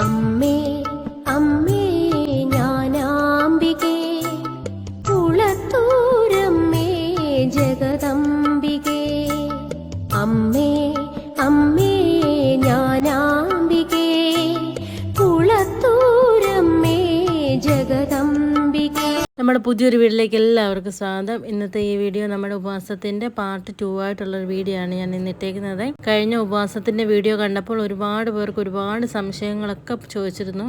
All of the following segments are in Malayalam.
അമ്മേ അമ്മേ. നമ്മുടെ പുതിയൊരു വീഡിയോയിലേക്ക് എല്ലാവർക്കും സ്വാഗതം. ഇന്നത്തെ ഈ വീഡിയോ നമ്മുടെ ഉപവാസത്തിന്റെ പാർട്ട് ടു ആയിട്ടുള്ള ഒരു വീഡിയോ ആണ് ഞാൻ ഇന്ന് ഇട്ടേക്കുന്നത്. കഴിഞ്ഞ ഉപവാസത്തിന്റെ വീഡിയോ കണ്ടപ്പോൾ ഒരുപാട് പേർക്ക് ഒരുപാട് സംശയങ്ങളൊക്കെ ചോദിച്ചിരുന്നു.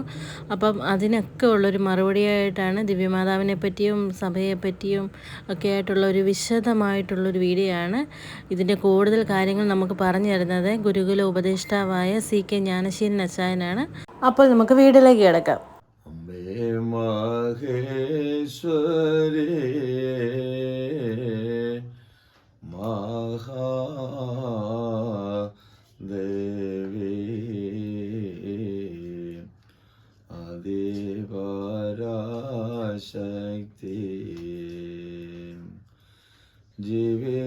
അപ്പം അതിനൊക്കെ ഉള്ളൊരു മറുപടിയായിട്ടാണ് ദിവ്യമാതാവിനെ പറ്റിയും സഭയെ പറ്റിയും ഒക്കെ ആയിട്ടുള്ള ഒരു വിശദമായിട്ടുള്ളൊരു വീഡിയോ ആണ് ഇതിന്റെ കൂടുതൽ കാര്യങ്ങൾ നമുക്ക് പറഞ്ഞു തരുന്നത്. ഗുരുകുല ഉപദേഷ്ടാവായ സി കെ ജ്ഞാനശീലൻ അച്ചായനാണ്. അപ്പോൾ നമുക്ക് വീഡിയോയിലേക്ക് കിടക്കാം. Maheswari Mahadevi Adivara Shakti Jivi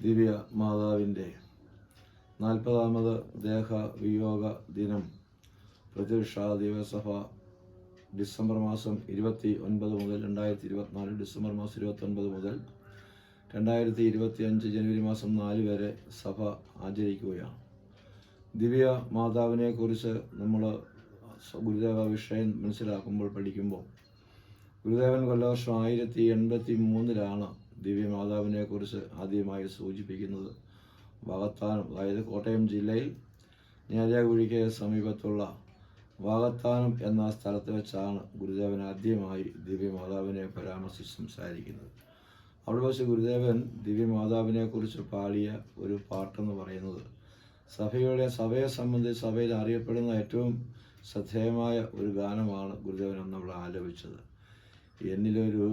ദിവ്യ മാതാവിന്റെ നാൽപ്പതാമത് ദേഹ വിയോഗ ദിനം പ്രതിരക്ഷ ദിവസഭ ഡിസംബർ മാസം ഇരുപത്തി ഒൻപത് മുതൽ രണ്ടായിരത്തി ഇരുപത്തിനാല് ഡിസംബർ മാസം ഇരുപത്തൊൻപത് മുതൽ രണ്ടായിരത്തി ഇരുപത്തി അഞ്ച് ജനുവരി മാസം നാല് വരെ സഭ ആചരിക്കുകയാണ്. ദിവ്യ മാതാവിനെ കുറിച്ച് നമ്മൾ ഗുരുദേവ വിഷയം മനസ്സിലാക്കുമ്പോൾ പഠിക്കുമ്പോൾ ഗുരുദേവൻ കൊല്ലവർഷം ആയിരത്തി എൺപത്തി മൂന്നിലാണ് ദിവ്യ മാതാവിനെ കുറിച്ച് ആദ്യമായി സൂചിപ്പിക്കുന്നത് വാഗത്താനം അതായത് കോട്ടയം ജില്ലയിൽ ഞാലിയാകുഴിക്ക് സമീപത്തുള്ള വാഗത്താനം എന്ന സ്ഥലത്ത് വെച്ചാണ് ഗുരുദേവൻ ആദ്യമായി ദിവ്യമാതാവിനെ പരാമർശിച്ച് സംസാരിക്കുന്നത്. അവിടെ വെച്ച് ഗുരുദേവൻ ദിവ്യമാതാവിനെ കുറിച്ച് പാടിയ ഒരു പാട്ടെന്ന് പറയുന്നത് സഭയുടെ സഭയെ സംബന്ധിച്ച് സഭയിൽ അറിയപ്പെടുന്ന ഏറ്റവും ശ്രദ്ധേയമായ ഒരു ഗാനമാണ് ഗുരുദേവൻ അന്ന് അവിടെ ആലപിച്ചത്. എന്നിലൊരു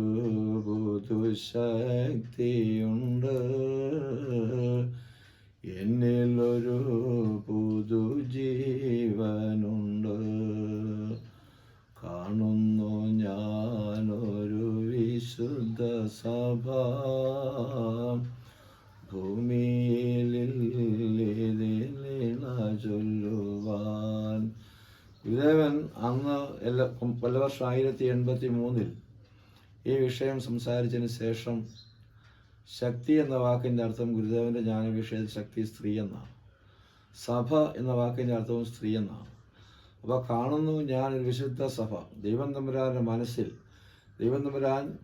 പുതുശക്തിയുണ്ട്. എന്നിലൊരു പുതുജീവനുണ്ട്. കാണുന്നു ഞാനൊരു വിശുദ്ധ സഭ. ഭൂമിയിലിള ചൊല്ലുവാൻ. ഗുരുദേവൻ അന്ന് എല്ലാ പല വർഷം ആയിരത്തി എൺപത്തി മൂന്നിൽ ഈ വിഷയം സംസാരിച്ചതിന് ശേഷം ശക്തി എന്ന വാക്കിന്റെ അർത്ഥം ഗുരുദേവന്റെ ജ്ഞാന വിഷയത്തിൽ ശക്തി സ്ത്രീ എന്നാണ്. സഭ എന്ന വാക്കിന്റെ അർത്ഥവും സ്ത്രീ എന്നാണ്. അപ്പോൾ കാണുന്നു ഞാൻ ഒരു വിശുദ്ധ സഭ. ദൈവം തമ്പുരാന്റെ മനസ്സിൽ ദൈവം തമ്പുരാൻ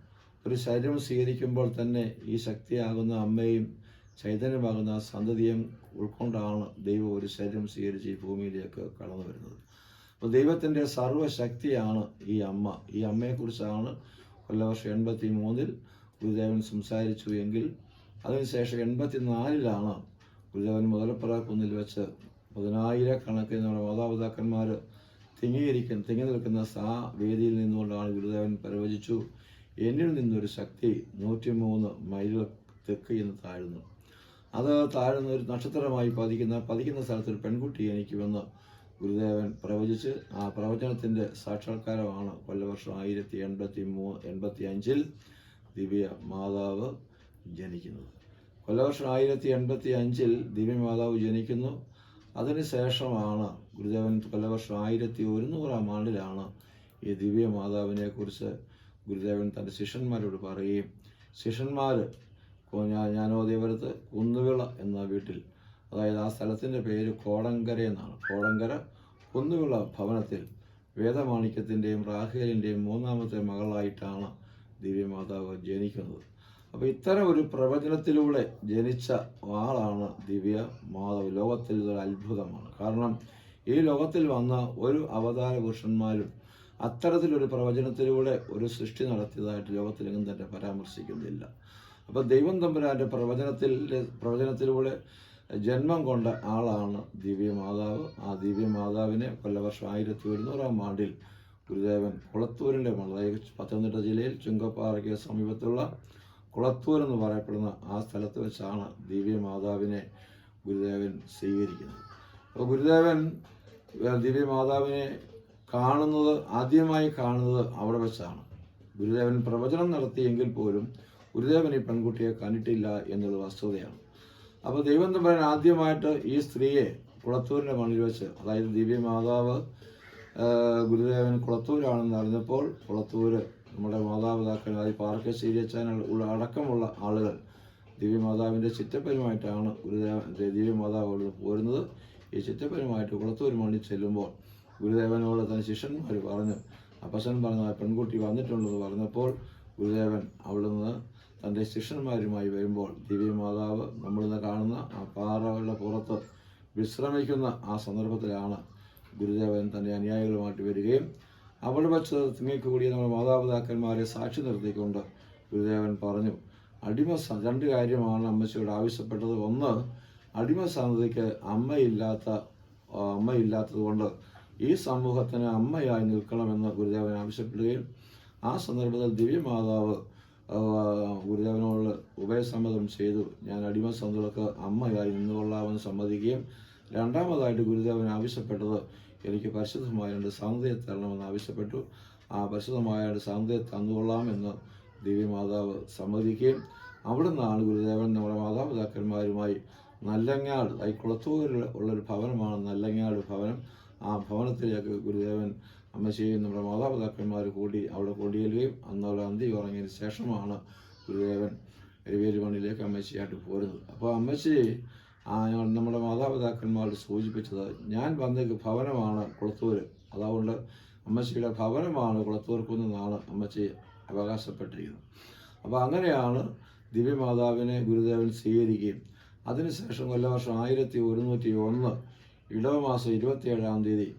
ഒരു ശരീരം സ്വീകരിക്കുമ്പോൾ തന്നെ ഈ ശക്തിയാകുന്ന അമ്മയും ചൈതന്യമാകുന്ന സന്തതിയും ഉൾക്കൊണ്ടാണ് ദൈവം ഒരു ശരീരം സ്വീകരിച്ച് ഈ ഭൂമിയിലേക്ക് കടന്നു വരുന്നത്. അപ്പോൾ ദൈവത്തിന്റെ സർവശക്തിയാണ് ഈ അമ്മ. ഈ അമ്മയെക്കുറിച്ചാണ് കൊല്ലവർഷം എൺപത്തി മൂന്നിൽ ഗുരുദേവൻ സംസാരിച്ചു എങ്കിൽ അതിനുശേഷം എൺപത്തി നാലിലാണ് ഗുരുദേവൻ മുതലപ്പുറ വെച്ച് പതിനായിരക്കണക്കിന് നമ്മുടെ മാതാപിതാക്കന്മാർ തിങ്ങിയിരിക്കുന്ന തിങ്ങി നിൽക്കുന്ന സാ വേദിയിൽ നിന്നുകൊണ്ടാണ് ഗുരുദേവൻ പ്രവചിച്ചു. എന്നിൽ നിന്നൊരു ശക്തി നൂറ്റിമൂന്ന് മൈലുകൾ തെക്ക് എന്ന് താഴ്ന്നു. അത് താഴ്ന്ന ഒരു നക്ഷത്രമായി പതിക്കുന്ന പതിക്കുന്ന സ്ഥലത്തൊരു പെൺകുട്ടി എനിക്ക് എനിക്കുമെന്ന് ഗുരുദേവൻ പ്രവചിച്ച് ആ പ്രവചനത്തിന്റെ സാക്ഷാത്കാരമാണ് കൊല്ലവർഷം ആയിരത്തി എൺപത്തി മൂ എൺപത്തി അഞ്ചിൽ ദിവ്യ മാതാവ് ജനിക്കുന്നത്. കൊല്ലവർഷം ആയിരത്തി എൺപത്തി അഞ്ചിൽ ദിവ്യ മാതാവ് ജനിക്കുന്നു. അതിനുശേഷമാണ് ഗുരുദേവൻ കൊല്ലവർഷം ആയിരത്തി ഒരുന്നൂറാം ആണ്ടിലാണ് ഈ ദിവ്യ മാതാവിനെക്കുറിച്ച് ഗുരുദേവൻ തന്റെ ശിഷ്യന്മാരോട് പറയുകയും ശിഷ്യന്മാർ ജ്ഞാനോദയപുരത്ത് കുന്നുവിള എന്ന വീട്ടിൽ അതായത് ആ സ്ഥലത്തിന്റെ പേര് കോടങ്കര എന്നാണ്. കോടങ്കര കുന്നുവിള ഭവനത്തിൽ വേദമാണിക്യത്തിന്റെയും റാഹേലിന്റെയും മൂന്നാമത്തെ മകളായിട്ടാണ് ദിവ്യമാതാവ് ജനിക്കുന്നത്. അപ്പോൾ ഇത്തരം ഒരു പ്രവചനത്തിലൂടെ ജനിച്ച ആളാണ് ദിവ്യ മാതാവ് ലോകത്തിൽ ഇതൊരു അത്ഭുതമാണ്. കാരണം ഈ ലോകത്തിൽ വന്ന ഒരു അവതാര പുരുഷന്മാരും അത്തരത്തിലൊരു പ്രവചനത്തിലൂടെ ഒരു സൃഷ്ടി നടത്തിയതായിട്ട് ലോകത്തിലെങ്ങും തന്നെ പരാമർശിക്കുന്നില്ല. അപ്പോൾ ദൈവം തമ്പുരാന്റെ പ്രവചനത്തിൽ പ്രവചനത്തിലൂടെ ജന്മം കൊണ്ട ആളാണ് ദിവ്യമാതാവ്. ആ ദിവ്യമാതാവിനെ കൊല്ലവർഷം ആയിരത്തി ഒരുന്നൂറാം ആണ്ടിൽ ഗുരുദേവൻ കുളത്തൂരിന്റെ മണ്ഡലം പത്തനംതിട്ട ജില്ലയിൽ ചുങ്കപ്പാറയ്ക്ക് സമീപത്തുള്ള കുളത്തൂർ എന്ന് പറയപ്പെടുന്ന ആ സ്ഥലത്ത് വെച്ചാണ് ദിവ്യമാതാവിനെ ഗുരുദേവൻ സ്വീകരിക്കുന്നത്. അപ്പോൾ ഗുരുദേവൻ ദിവ്യ ദിവ്യമാതാവിനെ കാണുന്നത് ആദ്യമായി കാണുന്നത് അവിടെ വെച്ചാണ്. ഗുരുദേവൻ പ്രവചനം നടത്തിയെങ്കിൽ പോലും ഗുരുദേവൻ ഈ പെൺകുട്ടിയെ കണ്ടിട്ടില്ല എന്നുള്ളത് വസ്തുതയാണ്. അപ്പോൾ ദൈവം തമ്പുരാൻ ആദ്യമായിട്ട് ഈ സ്ത്രീയെ കുളത്തൂരിന്റെ മണ്ണിൽ വെച്ച് അതായത് ദിവ്യ മാതാവ് ഗുരുദേവൻ കുളത്തൂരാണെന്ന് അറിഞ്ഞപ്പോൾ കുളത്തൂര് നമ്മുടെ മാതാപിതാക്കൾ അതായത് പാർക്കശ്ശേരി അച്ഛനുള്ള അടക്കമുള്ള ആളുകൾ ദിവ്യ ദിവ്യമാതാവിന്റെ ചിറ്റപ്പനുമായിട്ടാണ് ഗുരുദേവ ദിവ്യമാതാവ് അവിടുന്ന് പോരുന്നത്. ഈ ചിറ്റപ്പനുമായിട്ട് കുളത്തൂർ മണ്ണിൽ ചെല്ലുമ്പോൾ ഗുരുദേവനോട് തന്നെ ശിഷ്യന്മാർ പറഞ്ഞു അപ്പസൻ പറഞ്ഞു ആ പെൺകുട്ടി വന്നിട്ടുണ്ടെന്ന് പറഞ്ഞപ്പോൾ ഗുരുദേവൻ അവിടുന്ന് തന്റെ ശിഷ്യന്മാരുമായി വരുമ്പോൾ ദിവ്യമാതാവ് നമ്മളിന്ന് കാണുന്ന ആ പാറകളുടെ പുറത്ത് വിശ്രമിക്കുന്ന ആ സന്ദർഭത്തിലാണ് ഗുരുദേവൻ തന്റെ അനുയായികളുമായിട്ട് വരികയും അവിടെ വച്ച് തിങ്ങിക്കൂടിയ നമ്മുടെ മാതാപിതാക്കന്മാരെ സാക്ഷി നിർത്തിക്കൊണ്ട് ഗുരുദേവൻ പറഞ്ഞു അടിമ രണ്ട് കാര്യമാണ് അമ്മച്ചിയോട് ആവശ്യപ്പെട്ടത്. ഒന്ന് അടിമ സന്തതിക്ക് അമ്മയില്ലാത്ത അമ്മയില്ലാത്തത് കൊണ്ട് ഈ സമൂഹത്തിന് അമ്മയായി നിൽക്കണമെന്ന് ഗുരുദേവൻ ആവശ്യപ്പെടുകയും ആ സന്ദർഭത്തിൽ ദിവ്യമാതാവ് ഗുരുദേവനോട് ഉഭയസമ്മതം ചെയ്തു. ഞാൻ അടിമ സന്തതികൾക്ക് അമ്മയായി നിന്നുകൊള്ളാമെന്ന് സമ്മതിക്കുകയും രണ്ടാമതായിട്ട് ഗുരുദേവൻ ആവശ്യപ്പെട്ടത് എനിക്ക് പരിശുദ്ധമായ രണ്ട് സന്തതിയെ തരണമെന്ന് ആവശ്യപ്പെട്ടു. ആ പരിശുദ്ധമായ രണ്ട് സന്തതിയെ തന്നുകൊള്ളാമെന്ന് ദിവ്യമാതാവ് സമ്മതിക്കുകയും അവിടെ നിന്നാണ് ഗുരുദേവൻ നമ്മുടെ മാതാപിതാക്കന്മാരുമായി നല്ലങ്ങാട് ഐക്കുളത്തൂരിൽ കുളത്തൂരിൽ ഉള്ളൊരു ഭവനമാണ് നല്ലങ്ങാട് ഭവനം. ആ ഭവനത്തിലേക്ക് ഗുരുദേവൻ അമ്മച്ചിയും നമ്മുടെ മാതാപിതാക്കന്മാർ കൂടി അവിടെ കൂടിയെല്ലുകയും അന്നവിടെ അന്തി ഉറങ്ങിയതിന് ശേഷമാണ് ഗുരുദേവൻ എരുവേലുമണിലേക്ക് അമ്മശ്ശിയായിട്ട് പോരുന്നത്. അപ്പോൾ അമ്മശ്ശി നമ്മുടെ മാതാപിതാക്കന്മാരോട് സൂചിപ്പിച്ചത് ഞാൻ വന്ന ഭവനമാണ് കുളത്തൂര്. അതുകൊണ്ട് അമ്മച്ചിയുടെ ഭവനമാണ് കുളത്തൂർക്കുന്നാണ് അമ്മച്ചി അവകാശപ്പെട്ടിരിക്കുന്നത്. അപ്പോൾ അങ്ങനെയാണ് ദിവ്യമാതാവിനെ ഗുരുദേവൻ സ്വീകരിക്കുകയും അതിനുശേഷം കൊല്ലവർഷം ആയിരത്തി ഒരുന്നൂറ്റി ഒന്ന് ഇടവമാസം ഇരുപത്തിയേഴാം തീയതി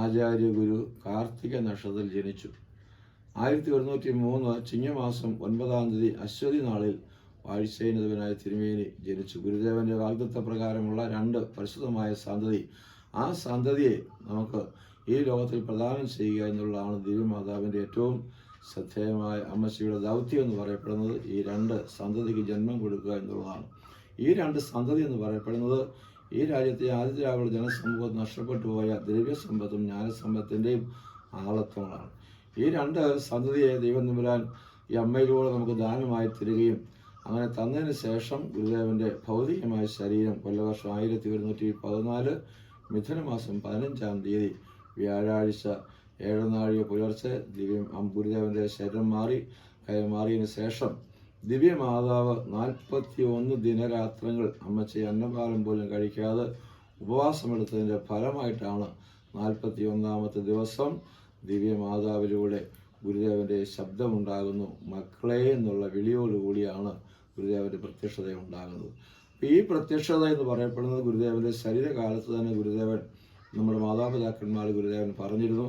ആചാര്യ ഗുരു കാർത്തിക നക്ഷത്രത്തിൽ ജനിച്ചു. ആയിരത്തി ഒരുന്നൂറ്റി മൂന്ന് ചിങ്ങമാസം ഒൻപതാം തീയതി അശ്വതി നാളിൽ വാഴ്ചയിനതവനായ തിരുമേനി ജനിച്ചു. ഗുരുദേവന്റെ വാഗ്ദത്ത പ്രകാരമുള്ള രണ്ട് പരിശുദ്ധമായ സന്തതി ആ സന്തതിയെ നമുക്ക് ഈ ലോകത്തിൽ പ്രദാനം ചെയ്യുക എന്നുള്ളതാണ് ദിവ്യമാതാവിന്റെ ഏറ്റവും ശ്രദ്ധേയമായ അമ്മച്ചിയുടെ ദൗത്യം എന്ന് പറയപ്പെടുന്നത്. ഈ രണ്ട് സന്തതിക്ക് ജന്മം കൊടുക്കുക എന്നുള്ളതാണ്. ഈ രണ്ട് സന്തതി എന്ന് പറയപ്പെടുന്നത് ഈ രാജ്യത്തെ ആദ്യത്തെ ആളുടെ ജനസമൂഹം നഷ്ടപ്പെട്ടു പോയ ദ്രവ്യസമ്പത്തും ജ്ഞാനസമ്പത്തിന്റെയും ആളത്വങ്ങളാണ്. ഈ രണ്ട് സന്തതിയെ ദൈവം തമ്പുരാൻ ഈ അമ്മയിലൂടെ നമുക്ക് ദാനമായി തരികയും അങ്ങനെ തന്നതിന് ശേഷം ഗുരുദേവന്റെ ഭൗതികമായ ശരീരം കൊല്ലവർഷം ആയിരത്തി ഒരുന്നൂറ്റി പതിനാല് മിഥുനമാസം പതിനഞ്ചാം തീയതി വ്യാഴാഴ്ച ഏഴനാഴിക പുലർച്ചെ ദിവ്യം ഗുരുദേവന്റെ ശരീരം മാറി മാറിയതിനു ശേഷം ദിവ്യമാതാവ് നാൽപ്പത്തി ഒന്ന് ദിനരാത്രങ്ങൾ അമ്മച്ചി അന്നപാലം പോലും കഴിക്കാതെ ഉപവാസമെടുത്തതിന്റെ ഫലമായിട്ടാണ് നാൽപ്പത്തി ഒന്നാമത്തെ ദിവസം ദിവ്യമാതാവിലൂടെ ഗുരുദേവന്റെ ശബ്ദമുണ്ടാകുന്നു. മക്കളെ എന്നുള്ള വിളിയോടുകൂടിയാണ് ഗുരുദേവന്റെ പ്രത്യക്ഷത ഉണ്ടാകുന്നത് ഈ പ്രത്യക്ഷത എന്ന് പറയപ്പെടുന്നത് ഗുരുദേവന്റെ ശരീരകാലത്ത് തന്നെ ഗുരുദേവൻ നമ്മുടെ മാതാപിതാക്കന്മാർ ഗുരുദേവൻ പറഞ്ഞിരുന്നു.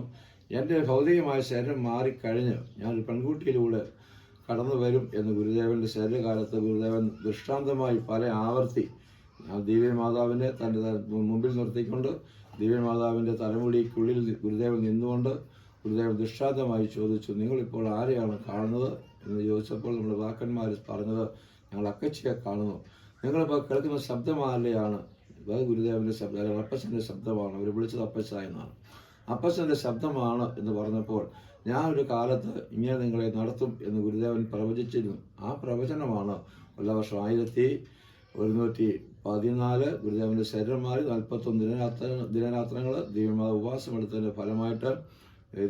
എന്റെ ഭൗതികമായ ശരീരം മാറിക്കഴിഞ്ഞ് ഞാനൊരു പെൺകുട്ടിയിലൂടെ കടന്നു വരും എന്ന് ഗുരുദേവന്റെ ശരീരകാലത്ത് ഗുരുദേവൻ ദൃഷ്ടാന്തമായി പല ആവർത്തി ദിവ്യമാതാവിനെ തന്റെ മുമ്പിൽ നിർത്തിക്കൊണ്ട് ദിവ്യമാതാവിന്റെ തലമുടിക്കുള്ളിൽ ഗുരുദേവൻ നിന്നുകൊണ്ട് ഗുരുദേവൻ ദൃഷ്ടാന്തമായി ചോദിച്ചു നിങ്ങളിപ്പോൾ ആരെയാണ് കാണുന്നത്? എന്ന് ചോദിച്ചപ്പോൾ നമ്മുടെ വാക്കന്മാർ പറഞ്ഞത് ഞങ്ങൾ അക്കച്ചിയെ കാണുന്നു. നിങ്ങളിപ്പോൾ കേൾക്കുന്ന ശബ്ദം ആരുടെയാണ്? അത് ഗുരുദേവന്റെ ശബ്ദം അല്ലെങ്കിൽ അപ്പച്ചന്റെ ശബ്ദമാണ്. അവർ വിളിച്ചത് അപ്പച്ച എന്നാണ്. അപ്പച്ചന്റെ ശബ്ദമാണ് എന്ന് പറഞ്ഞപ്പോൾ ഞാൻ ഒരു കാലത്ത് ഇങ്ങനെ നിങ്ങളെ നടത്തും എന്ന് ഗുരുദേവൻ പ്രവചിച്ചിരുന്നു. ആ പ്രവചനമാണ് എല്ലാ വർഷം ആയിരത്തി ഒരുന്നൂറ്റി പതിനാല് ഗുരുദേവന്റെ ശരീരം മാറി നാൽപ്പത്തൊന്ന് ദിനരാത്ര ദിനരാത്രങ്ങൾ ദിവ്യമാത ഉപവാസമെടുത്തതിന്റെ ഫലമായിട്ട്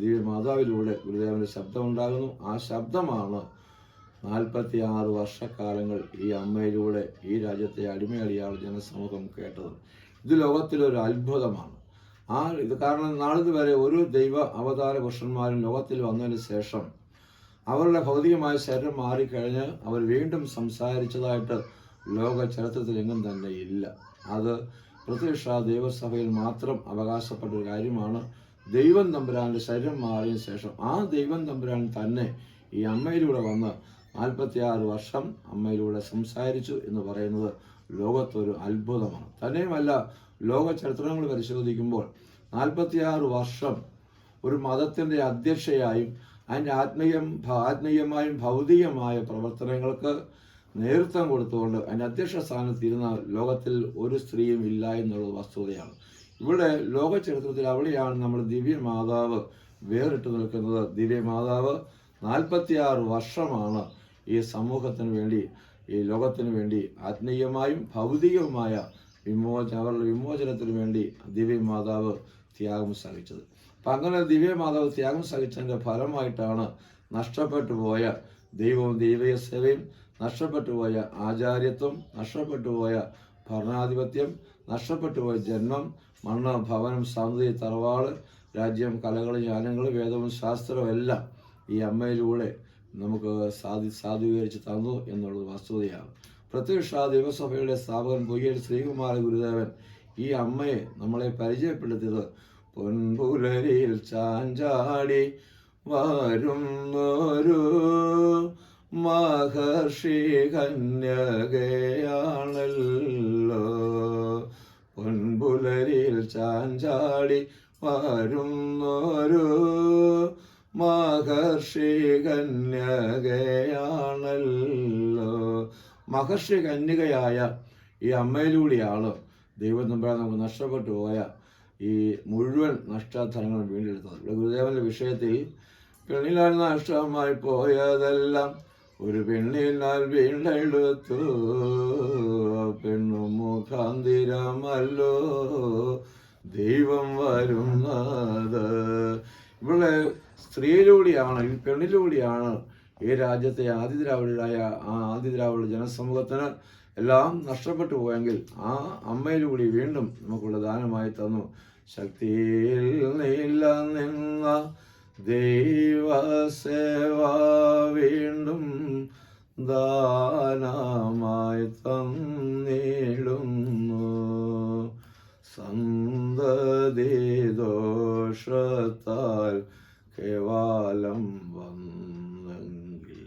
ദിവ്യമാതാവിലൂടെ ഗുരുദേവന്റെ ശബ്ദം ഉണ്ടാകുന്നു ആ ശബ്ദമാണ് നാൽപ്പത്തി ആറ് വർഷക്കാലങ്ങൾ ഈ അമ്മയിലൂടെ ഈ രാജ്യത്തെ അടിമയടിയാൾ ജനസമൂഹം കേട്ടത്. ഇത് ലോകത്തിലൊരു അത്ഭുതമാണ് ആ ഇത് കാരണം നാളിത് വരെ ഒരു ദൈവ അവതാര പുരുഷന്മാരും ലോകത്തിൽ വന്നതിന് ശേഷം അവരുടെ ഭൗതികമായ ശരീരം മാറിക്കഴിഞ്ഞ് അവർ വീണ്ടും സംസാരിച്ചതായിട്ട് ലോക ചരിത്രത്തിൽ എങ്ങും തന്നെ ഇല്ല. അത് പ്രത്യക്ഷ ദൈവസഭയിൽ മാത്രം അവകാശപ്പെട്ട ഒരു കാര്യമാണ്. ദൈവം തമ്പുരാന്റെ ശരീരം മാറിയതിനു ശേഷം ആ ദൈവം തമ്പുരാൻ തന്നെ ഈ അമ്മയിലൂടെ വന്ന് നാൽപ്പത്തിയാറ് വർഷം അമ്മയിലൂടെ സംസാരിച്ചു എന്ന് പറയുന്നത് ലോകത്തൊരു അത്ഭുതമാണ്. തന്നെയുമല്ല ലോക ചരിത്രങ്ങൾ പരിശോധിക്കുമ്പോൾ നാൽപ്പത്തിയാറ് വർഷം ഒരു മതത്തിന്റെ അധ്യക്ഷയായും അതിന്റെ ആത്മീയം ആത്മീയമായും ഭൗതികമായ പ്രവർത്തനങ്ങൾക്ക് നേതൃത്വം കൊടുത്തുകൊണ്ട് അതിന്റെ അധ്യക്ഷ സ്ഥാനത്തിരുന്ന ലോകത്തിൽ ഒരു സ്ത്രീയും ഇല്ല എന്നുള്ളത് വസ്തുതയാണ്. ഇവിടെ ലോക ചരിത്രത്തിൽ അവിടെയാണ് നമ്മൾ ദിവ്യ മാതാവ് വേറിട്ട് നിൽക്കുന്നത്. ദിവ്യ മാതാവ് നാൽപ്പത്തിയാറ് വർഷമാണ് ഈ സമൂഹത്തിന് വേണ്ടി ഈ ലോകത്തിന് വേണ്ടി ആത്മീയമായും ഭൗതികവുമായ വിമോചന അവരുടെ വിമോചനത്തിന് വേണ്ടി ദിവ്യ മാതാവ് ത്യാഗം സഹിച്ചത്. അപ്പം അങ്ങനെ ദിവ്യ മാതാവ് ത്യാഗം സഹിച്ചതിന്റെ ഫലമായിട്ടാണ് നഷ്ടപ്പെട്ടു പോയ ദൈവവും ദൈവീയ സേവയും നഷ്ടപ്പെട്ടു പോയ ആചാര്യത്വം നഷ്ടപ്പെട്ടു പോയ ഭരണാധിപത്യം നഷ്ടപ്പെട്ടു പോയ ജന്മം മണ്ണ് ഭവനം സൗന്ദര്യ തറവാട് രാജ്യം കലകൾ ജ്ഞാനങ്ങളും വേദവും ശാസ്ത്രവും എല്ലാം ഈ അമ്മയിലൂടെ നമുക്ക് സാധി സാധൂകരിച്ച് തന്നു എന്നുള്ളത് വസ്തുതയാണ്. പ്രത്യക്ഷ ദേവസഭയുടെ സ്ഥാപകൻ പൊയ്യൽ ശ്രീകുമാര ഗുരുദേവൻ ഈ അമ്മയെ നമ്മളെ പരിചയപ്പെടുത്തിയത് പൊൻപുലരിൽ ചാഞ്ചാടി വരുന്നൊരു മഹർഷി കന്യകയാണല്ലോ. പൊൻപുലരിൽ ചാഞ്ചാടി വരുന്നൊരു മഹർഷി കന്യകയാണല്ലോ. മഹർഷി കന്യകയായ ഈ അമ്മയിലൂടെയാണ് ദൈവം തമ്പാൻ നമുക്ക് നഷ്ടപ്പെട്ടു പോയ ഈ മുഴുവൻ നഷ്ടധനങ്ങളും വീണ്ടെടുത്തത്. ഇവിടെ ഗുരുദേവന്റെ വിഷയത്തിൽ പെണ്ണിനാൽ നഷ്ടമായി പോയതെല്ലാം ഒരു പെണ്ണിനാൽ വീണ്ടെടുത്തു. പെണ്ണു മുഖാന്തിരമല്ലോ. ദൈവം വരുന്നത്. ഇവിടെ സ്ത്രീയിലൂടെയാണ് ഈ പെണ്ണിലൂടെയാണ് ഈ രാജ്യത്തെ ആദി ദ്രാവിഡരായ ആ ആദി ദ്രാവിഡ ജനസമൂഹത്തിന് എല്ലാം നഷ്ടപ്പെട്ടു പോയെങ്കിൽ ആ അമ്മയിലൂടെ വീണ്ടും നമുക്കുള്ള ദാനമായി തന്നു. ശക്തിയിൽ നീല നിന്ന ദൈവസേവ വീണ്ടും ദാനമായി തന്നിടുന്നു. സന്തതി ദോഷത്താൽ കേവലം വന്നെങ്കിൽ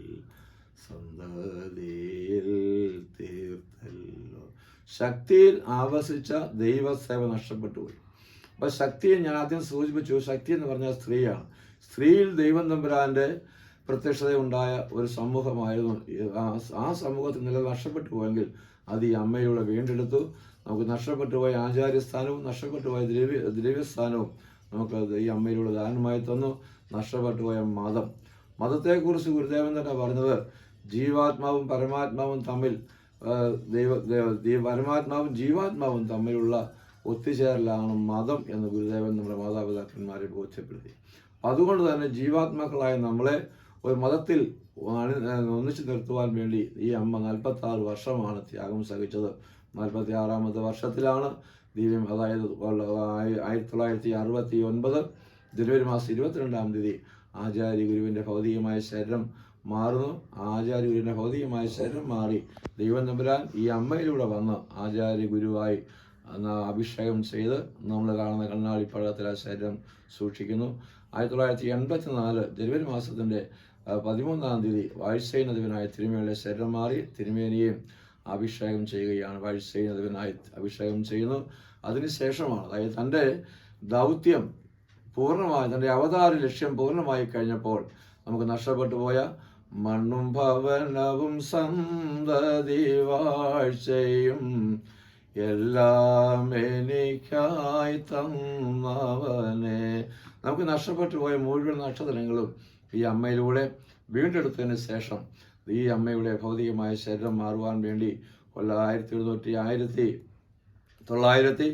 സന്തതിയിൽ തീർത്തല്ലോ. ശക്തിയിൽ ആവസിച്ച ദൈവസേവ നഷ്ടപ്പെട്ടു പോയി അപ്പൊ ശക്തിയെ ഞാൻ ആദ്യം സൂചിപ്പിച്ചു ശക്തി എന്ന് പറഞ്ഞാൽ സ്ത്രീയാണ്. സ്ത്രീയിൽ ദൈവം തമ്പുരാന്റെ പ്രത്യക്ഷത ഉണ്ടായ ഒരു സമൂഹമായിരുന്നു ആ സമൂഹത്തിൽ നില നഷ്ടപ്പെട്ടു പോയെങ്കിൽ അത് ഈ അമ്മയിലൂടെ വീണ്ടെടുത്തു. നമുക്ക് നഷ്ടപ്പെട്ടു പോയ ആചാര്യസ്ഥാനവും നഷ്ടപ്പെട്ടു പോയ ദ്രവ്യ ദ്രവ്യസ്ഥാനവും നമുക്ക് ഈ അമ്മയിലൂടെ ദാനമായി തന്നു. നഷ്ടപ്പെട്ടു പോയ മതം. മതത്തെക്കുറിച്ച് ഗുരുദേവൻ തന്നെ പറഞ്ഞത് ജീവാത്മാവും പരമാത്മാവും തമ്മിൽ ദൈവ പരമാത്മാവും ജീവാത്മാവും തമ്മിലുള്ള ഒത്തുചേരലാണ് മതം എന്ന് ഗുരുദേവൻ നമ്മുടെ മാതാപിതാക്കന്മാരെ ബോധ്യപ്പെടുത്തി. അതുകൊണ്ട് തന്നെ ജീവാത്മാക്കളായ നമ്മളെ ഒരു മതത്തിൽ ഒന്നിച്ചു നിർത്തുവാൻ വേണ്ടി ഈ അമ്മ നാൽപ്പത്തി ആറ് വർഷമാണ് ത്യാഗം സഹിച്ചത്. നാൽപ്പത്തി ആറാമത്തെ വർഷത്തിലാണ് ദിവ്യം അതായത് ആയി- ആയിരത്തി തൊള്ളായിരത്തി അറുപത്തി ഒൻപത് ജനുവരി മാസം ഇരുപത്തിരണ്ടാം തീയതി ആചാര്യ ഗുരുവിന്റെ ഭൗതികമായ ശരീരം മാറുന്നു. ആചാര്യ ഗുരുവിന്റെ ഭൗതികമായ ശരീരം മാറി. ദൈവം തമ്പുരാൻ ഈ അമ്മയിലൂടെ വന്ന് ആചാര്യ ഗുരുവായി അഭിഷേകം ചെയ്ത് നമ്മൾ കാണുന്ന കണ്ണാടി പഴത്തിൽ ആ ശരീരം സൂക്ഷിക്കുന്നു. ആയിരത്തി തൊള്ളായിരത്തി എൺപത്തി നാല് ജനുവരി മാസത്തിന്റെ പതിമൂന്നാം തീയതി വാഴ്ചയിനതുവിനായ തിരുമേനിയുടെ ശരീരം മാറി. തിരുമേനിയെയും അഭിഷേകം ചെയ്യുകയാണ്. വാഴ്ചയിനതുവിനായി അഭിഷേകം ചെയ്യുന്നു. അതിനുശേഷമാണ് അതായത് തന്റെ ദൗത്യം പൂർണമായി തന്റെ അവതാര ലക്ഷ്യം പൂർണമായി കഴിഞ്ഞപ്പോൾ നമുക്ക് നഷ്ടപ്പെട്ടു പോയ മണ്ണും ഭവനവും സന്തതി വാഴ്ചയും എല്ലാം എനിക്കായി തന്നവനെ. നമുക്ക് നഷ്ടപ്പെട്ടു പോയ മുഴുവൻ നക്ഷത്രങ്ങളും ഈ അമ്മയിലൂടെ വീണ്ടെടുത്തതിന് ശേഷം ഈ അമ്മയുടെ ഭൗതികമായ ശരീരം മാറുവാൻ വേണ്ടി കൊല്ല ആയിരത്തി എഴുന്നൂറ്റി ആയിരത്തി തൊള്ളായിരത്തി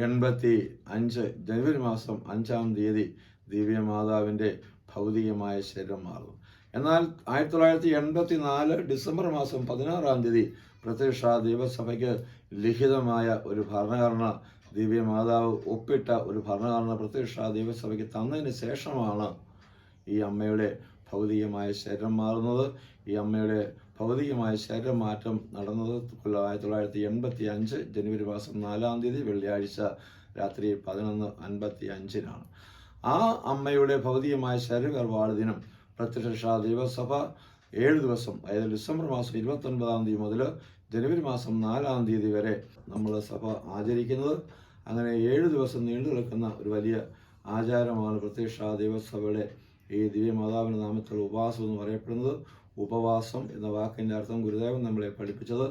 എൺപത്തി അഞ്ച് ജനുവരി മാസം അഞ്ചാം തീയതി ദിവ്യമാതാവിന്റെ ഭൗതികമായ ശരീരം മാറും എന്നാൽ ആയിരത്തി തൊള്ളായിരത്തി എൺപത്തി നാല് ഡിസംബർ മാസം പതിനാറാം തീയതി പ്രത്യക്ഷ ദൈവസഭയ്ക്ക് ലിഖിതമായ ഒരു ഭരണഘടന ദിവ്യമാതാവ് ഒപ്പിട്ട ഒരു ഭരണഘടന പ്രത്യക്ഷ ദൈവസഭയ്ക്ക് തന്നതിന് ശേഷമാണ് ഈ അമ്മയുടെ ഭൗതികമായ ശരീരം മാറുന്നത്. ഈ അമ്മയുടെ ഭൗതികമായ ശരീരമാറ്റം നടന്നത് കൊല്ലം ആയിരത്തി തൊള്ളായിരത്തി എൺപത്തി അഞ്ച് ജനുവരി മാസം നാലാം തീയതി വെള്ളിയാഴ്ച രാത്രി പതിനൊന്ന് അൻപത്തി അഞ്ചിനാണ് ആ അമ്മയുടെ ഭൗതികമായ ശരീരകർവാട് ദിനം പ്രത്യക്ഷ ദേവസഭ ഏഴ് ദിവസം അതായത് ഡിസംബർ മാസം ഇരുപത്തൊൻപതാം തീയതി മുതൽ ജനുവരി മാസം നാലാം തീയതി വരെ നമ്മൾ സഭ ആചരിക്കുന്നത്. അങ്ങനെ ഏഴ് ദിവസം നീണ്ടു നിൽക്കുന്ന ഒരു വലിയ ആചാരമാണ് പ്രത്യക്ഷ ദൈവസഭയുടെ ഈ ദിവ്യമാതാവിന്റെ നാമത്തിൽ ഉപവാസം എന്ന് പറയപ്പെടുന്നത് ഉപവാസം എന്ന വാക്കിന്റെ അർത്ഥം ഗുരുദേവൻ നമ്മളെ പഠിപ്പിച്ചത്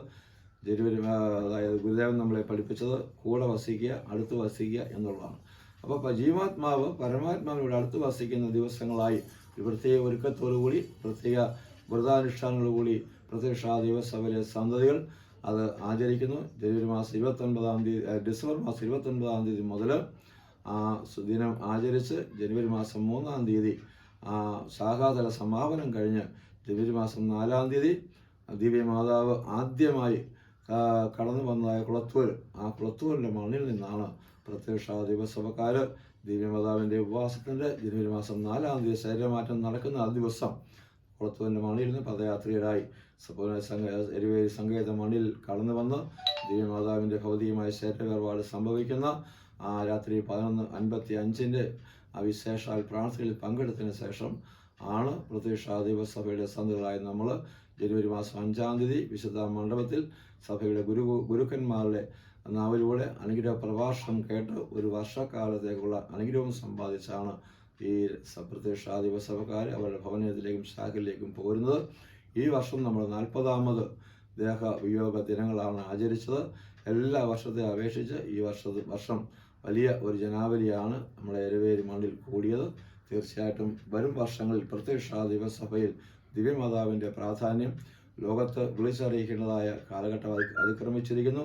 ജനുവരി അതായത് ഗുരുദേവൻ നമ്മളെ പഠിപ്പിച്ചത് കൂടെ വസിക്കുക അടുത്ത് വസിക്കുക എന്നുള്ളതാണ്. അപ്പോൾ ജീവാത്മാവ് പരമാത്മാവിനോട് അടുത്ത് വസിക്കുന്ന ദിവസങ്ങളായി പ്രത്യേക ഒരുക്കത്തോടുകൂടി പ്രത്യേക വ്രതാനുഷ്ഠാനങ്ങളോടുകൂടി പ്രത്യക്ഷ ദിവസവരെ സന്തതികൾ അത് ആചരിക്കുന്നു. ജനുവരി മാസം ഇരുപത്തൊൻപതാം തീയതി ഡിസംബർ മാസം ഇരുപത്തൊൻപതാം തീയതി മുതൽ ആ ദിനം ആചരിച്ച് ജനുവരി മാസം മൂന്നാം തീയതി ആ ശാഖാതല സമാപനം കഴിഞ്ഞ് ജനുവരി മാസം നാലാം തീയതി ദിവ്യമാതാവ് ആദ്യമായി കടന്നു വന്നതായ കുളത്തൂർ ആ കുളത്തൂരിന്റെ മണ്ണിൽ നിന്നാണ് പ്രത്യക്ഷ ദിവസഭക്കാർ ദിവ്യമാതാവിന്റെ ഉപവാസത്തിന്റെ ജനുവരി മാസം നാലാം തീയതി ശരീരമാറ്റം നടക്കുന്ന ആ ദിവസം കുളത്തൂരിന്റെ മണ്ണിൽ നിന്ന് പദയാത്രികരായി സപൂർണ സംഘ എരുവേരി സങ്കേത മണ്ണിൽ കടന്നു വന്ന് ദിവ്യമാതാവിന്റെ ഭൗതികമായ ശരീരവേർപാട് സംഭവിക്കുന്ന ആ രാത്രി പതിനൊന്ന് അൻപത്തി അഞ്ചിന്റെ വിശേഷാൽ പ്രാർത്ഥനയിൽ പങ്കെടുത്തതിന് ശേഷം ആണ് പ്രത്യക്ഷ ദിവസഭയുടെ സന്ധികളായ നമ്മൾ ജനുവരി മാസം അഞ്ചാം തീയതി വിശുദ്ധ മണ്ഡപത്തിൽ സഭയുടെ ഗുരു ഗുരുക്കന്മാരുടെ നാവിലൂടെ അനുഗ്രഹ പ്രഭാഷണം കേട്ട് ഒരു വർഷക്കാലത്തേക്കുള്ള അനുഗ്രഹം സമ്പാദിച്ചാണ് ഈ പ്രത്യക്ഷ ദിവസഭക്കാർ അവരുടെ ഭവനത്തിലേക്കും ശാഖയിലേക്കും പോരുന്നത്. ഈ വർഷം നമ്മൾ നാൽപ്പതാമത് ദേഹ വിയോഗ ദിനങ്ങളാണ് ആചരിച്ചത്. എല്ലാ വർഷത്തെ അപേക്ഷിച്ച് ഈ വർഷ വർഷം വലിയ ഒരു ജനാവലിയാണ് നമ്മുടെ എരവേരി മണ്ണിൽ കൂടിയത്. തീർച്ചയായിട്ടും വരും വർഷങ്ങളിൽ പ്രത്യക്ഷ ദിവസഭയിൽ ദിവ്യമാതാവിന്റെ പ്രാധാന്യം ലോകത്ത് വിളിച്ചറിയിക്കേണ്ടതായ കാലഘട്ടം അതി അതിക്രമിച്ചിരിക്കുന്നു.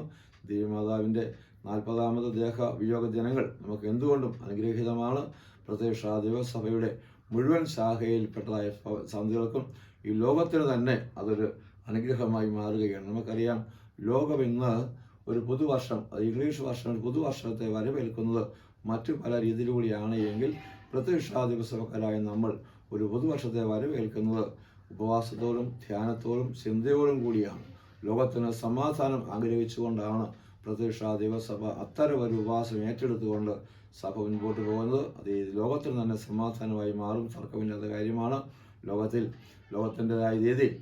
ദിവ്യമാതാവിന്റെ നാൽപ്പതാമത് ദേഹ വിയോഗ ദിനങ്ങൾ നമുക്ക് എന്തുകൊണ്ടും അനുഗ്രഹീതമാണ്. പ്രത്യക്ഷ ദിവസഭയുടെ മുഴുവൻ ശാഖയിൽപ്പെട്ടതായ സന്ധികൾക്കും ഈ ലോകത്തിന് തന്നെ അതൊരു അനുഗ്രഹമായി മാറുകയാണ്. നമുക്കറിയാം ലോകം ഇന്ന് ഒരു പുതുവർഷം ഇംഗ്ലീഷ് വർഷം ഒരു പുതുവർഷത്തെ വരവേൽക്കുന്നത് മറ്റു പല രീതിയിലൂടെയാണ് എങ്കിൽ പ്രത്യക്ഷ ദിവസക്കാരായ നമ്മൾ ഒരു പുതുവർഷത്തെ വരവേൽക്കുന്നത് ഉപവാസത്തോടും ധ്യാനത്തോടും ചിന്തയോടും കൂടിയാണ്. ലോകത്തിന് സമാധാനം ആഗ്രഹിച്ചുകൊണ്ടാണ് പ്രത്യക്ഷ ദിവസഭ അത്തരം ഒരു ഉപവാസം ഏറ്റെടുത്തുകൊണ്ട് സഭ മുൻപോട്ട് പോകുന്നത്. അത് ഈ ലോകത്തിന് തന്നെ സമാധാനമായി മാറും. തർക്കമില്ലാത്ത കാര്യമാണ്. ലോകത്തിൽ ലോകത്തിന്റെതായ രീതിയിൽ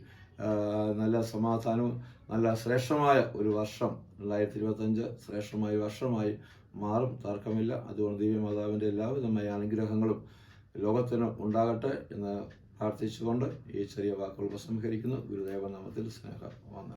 നല്ല സമാധാനവും നല്ല ശ്രേഷ്ഠമായ ഒരു വർഷം രണ്ടായിരത്തി ഇരുപത്തഞ്ച് ശ്രേഷ്ഠമായ വർഷമായി മാറും. തർക്കമില്ല. അതുകൊണ്ട് ദിവ്യമാതാവിന്റെ എല്ലാവിധമായ അനുഗ്രഹങ്ങളും ലോകത്തിന് ഉണ്ടാകട്ടെ എന്ന് പ്രാർത്ഥിച്ചുകൊണ്ട് ഈ ചെറിയ വാക്കുകൾ ഉപസംഹരിക്കുന്നു. ഗുരുദേവ നാമത്തിൽ സ്നേഹം വന്ദനം